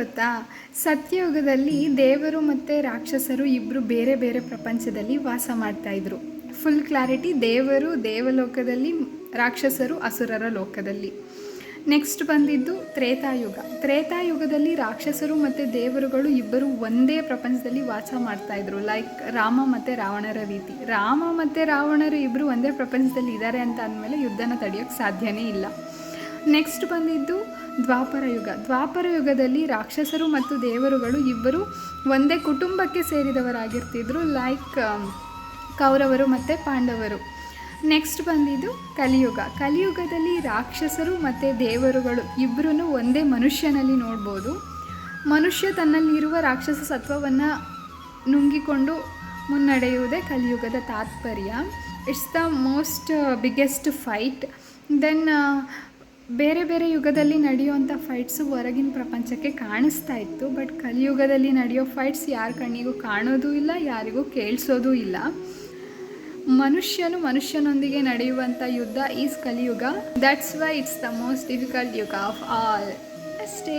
ಗೊತ್ತಾ? ಸತ್ಯಯುಗದಲ್ಲಿ ದೇವರು ಮತ್ತು ರಾಕ್ಷಸರು ಇಬ್ಬರು ಬೇರೆ ಬೇರೆ ಪ್ರಪಂಚದಲ್ಲಿ ವಾಸ ಮಾಡ್ತಾ ಇದ್ರು. ಫುಲ್ ಕ್ಲಾರಿಟಿ ದೇವರು ದೇವಲೋಕದಲ್ಲಿ, ರಾಕ್ಷಸರು ಅಸುರರ ಲೋಕದಲ್ಲಿ. ನೆಕ್ಸ್ಟ್ ಬಂದಿದ್ದು ತ್ರೇತಾಯುಗ. ತ್ರೇತಾಯುಗದಲ್ಲಿ ರಾಕ್ಷಸರು ಮತ್ತು ದೇವರುಗಳು ಇಬ್ಬರು ಒಂದೇ ಪ್ರಪಂಚದಲ್ಲಿ ವಾಸ ಮಾಡ್ತಾ ಇದ್ರು. ಲೈಕ್ ರಾಮ ಮತ್ತು ರಾವಣರ ರೀತಿ. ರಾಮ ಮತ್ತು ರಾವಣರು ಇಬ್ಬರು ಒಂದೇ ಪ್ರಪಂಚದಲ್ಲಿ ಇದ್ದಾರೆ ಅಂತ ಅಂದಮೇಲೆ ಯುದ್ಧನ ತಡೆಯೋಕ್ಕೆ ಸಾಧ್ಯವೇ ಇಲ್ಲ. ನೆಕ್ಸ್ಟ್ ಬಂದಿದ್ದು ದ್ವಾಪರ ಯುಗ. ದ್ವಾಪರ ಯುಗದಲ್ಲಿ ರಾಕ್ಷಸರು ಮತ್ತು ದೇವರುಗಳು ಇಬ್ಬರು ಒಂದೇ ಕುಟುಂಬಕ್ಕೆ ಸೇರಿದವರಾಗಿರ್ತಿದ್ರು ಲೈಕ್ ಕೌರವರು ಮತ್ತು ಪಾಂಡವರು. ನೆಕ್ಸ್ಟ್ ಬಂದಿದ್ದು ಕಲಿಯುಗ. ಕಲಿಯುಗದಲ್ಲಿ ರಾಕ್ಷಸರು ಮತ್ತು ದೇವರುಗಳು ಇಬ್ಬರೂ ಒಂದೇ ಮನುಷ್ಯನಲ್ಲಿ ನೋಡ್ಬೋದು. ಮನುಷ್ಯ ತನ್ನಲ್ಲಿರುವ ರಾಕ್ಷಸ ಸತ್ವವನ್ನು ನುಂಗಿಕೊಂಡು ಮುನ್ನಡೆಯುವುದೇ ಕಲಿಯುಗದ ತಾತ್ಪರ್ಯ. It's the most biggest fight then ಬೇರೆ ಬೇರೆ ಯುಗದಲ್ಲಿ ನಡೆಯುವಂಥ ಫೈಟ್ಸು ಹೊರಗಿನ ಪ್ರಪಂಚಕ್ಕೆ ಕಾಣಿಸ್ತಾ ಇತ್ತು ಬಟ್ ಕಲಿಯುಗದಲ್ಲಿ ನಡೆಯೋ ಫೈಟ್ಸ್ ಯಾರ ಕಣ್ಣಿಗೂ ಕಾಣೋದೂ ಇಲ್ಲ, ಯಾರಿಗೂ ಕೇಳಿಸೋದು ಇಲ್ಲ. ಮನುಷ್ಯನು ಮನುಷ್ಯನೊಂದಿಗೆ ನಡೆಯುವಂಥ ಯುದ್ಧ ಈಸ್ ಕಲಿಯುಗ. That's why it's the most difficult ಯುಗ ಆಫ್ ಆಲ್ ಅಷ್ಟೇ.